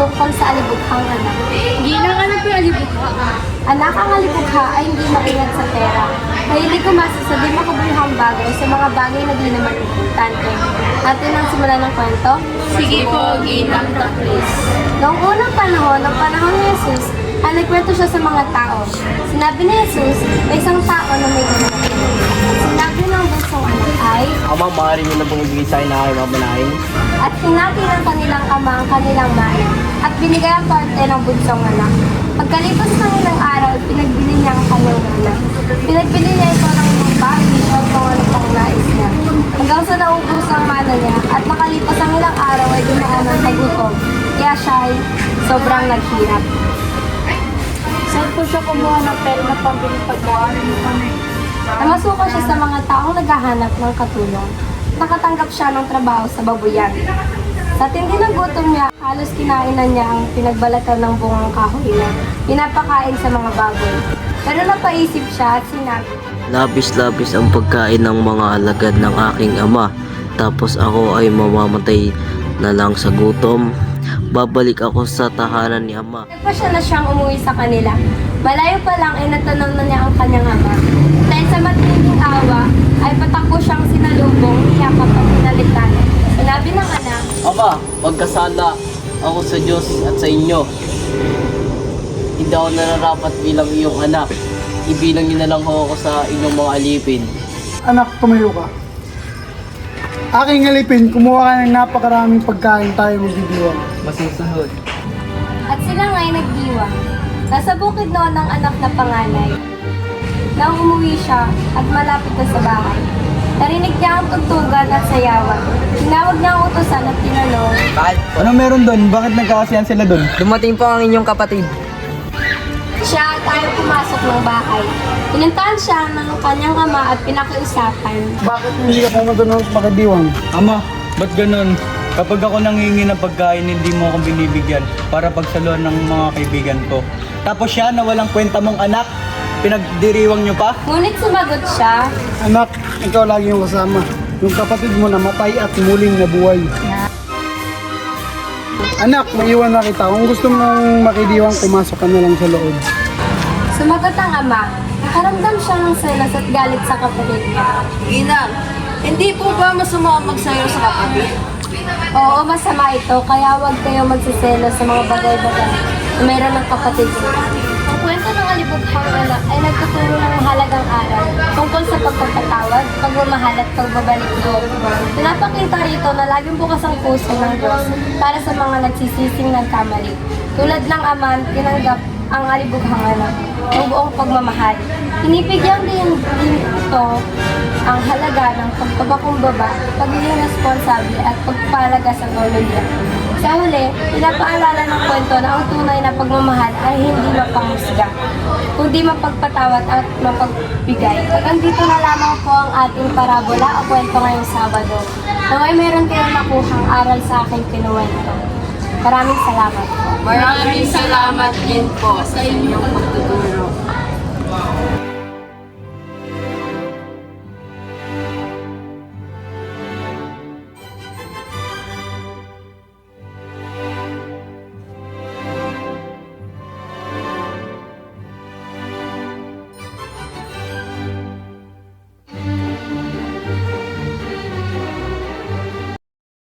tungkol sa alibughang anak. Ginang ano po alibugha? Anak ang alibugha ay hindi makingat sa pera. Mahilig kumasa sa di makabuhang bagay sa mga bagay na di naman importante. Atin ang simula ng kwento? Sige po, Ginang the please. Noong unang panahon, ang panahon ni Jesus, ang nagkwento siya sa mga tao. Sinabi ni Jesus, may isang tao na may gumawa. Sinabi ng bunsong anak ay, Ama, maaari mo na bumibigay sa akin mamanahin. At hinati ng kanilang ama ang kanilang main at binigay ang parte ng bunsong anak. Pagkalipas ng ilang araw, pinagbili niya ang kanyang anak. Pinagbili niya ito ng lupa, at kung ano pang nais niya. Hanggang sa naubos ang mana niya, at nakalipas ang ilang araw ay dumaan ng tagutom. Kaya siya ay sobrang naghirap. Saan po siya kumuha ng pera na pambili pagkain? Namasukan siya sa mga taong naghahanap ng katulong. Nakatanggap siya ng trabaho sa babuyan. Sa tindi ng gutom niya, halos kinainan niya ang pinagbalatan ng bungang kahoy na pinapakain sa mga baboy. Pero napaisip siya at sinabi, Labis-labis ang pagkain ng mga alagad ng aking ama. Tapos ako ay mamamatay na lang sa gutom. Babalik ako sa tahanan ni ama. Nagpa siya na siyang umuwi sa kanila. Malayo pa lang ay natanong na niya ang kanyang ama. Dahil sa matinding awa, ay patakbo siyang sinalubong, yakap at pinalitan. Sinabi ng anak, Ama, magkasala ako sa Diyos at sa inyo. Hindi ako nararapat bilang iyong anak. Ibilang niyo na lang ho ako sa inyong mga alipin. Anak, tumayo ka. Aking alipin, kumuha ka ng napakaraming pagkain tayo magdidiwang. Masusunod. At sila nga'y nagdiwang. Nasa bukid noon ang anak na panganay. Nang umuwi siya at malapit na sa bahay. Narinig niya ang tugtugan at sayawan. Tinawag niya ang utosan at tinanong, Ano meron doon? Bakit nagkakasiyan sila doon? Dumating po ang inyong kapatid. siya at ayaw pumasok ng bahay. Pinuntahan siya ng kanyang ama at pinakiusapan. Bakit hindi ka pumunta ng makadiwang? Ama, ba't ganun? Kapag ako nangingi ng pagkain, hindi mo akong binibigyan para pagsaluhan ng mga kaibigan ko. Tapos siya na walang kwenta mong anak, pinagdiriwang nyo pa? Ngunit sumagot siya, Anak, ikaw lagi yung kasama. Yung kapatid mo namatay at muling nabuhay. Anak, maiwan na kita. Kung gusto mong makidiwang, pumasok ka na lang sa loob. Sumagot ang ama. Nakaramdam siya ng selos at galit sa kapatid niya. Ginang, hindi po ba masama magsayo sa kapatid? Oo, masama ito, kaya huwag kayo magsiselos sa mga bagay-bagay na mayroon ng kapatid niya. Ang ng anak ay nagtuturo ng mahalagang aral tungkol sa pagpapatawad, pagmamahal at pagbabalik loob. Pinapakita rito na laging bukas ang puso ng Diyos para sa mga nagsisising nagkamali. Tulad ng aman, tinanggap ang alibughang anak ng buong pagmamahal. Pinipigyan din, din ito ang halaga ng pagpapakumbaba, pagiging responsable at pagpalaga sa pamilya. Sa huli, pinapaalala ng kwento na ang tunay na pagmamahal ay hindi mapanghusga, kundi mapagpatawad at mapagbigay. Hanggang dito na lamang po ang ating parabola o kwento ngayong Sabado. Naway meron kayong nakuhang aral sa aking kinuwento. Maraming salamat po. Maraming salamat din po sa inyong pagtuturo.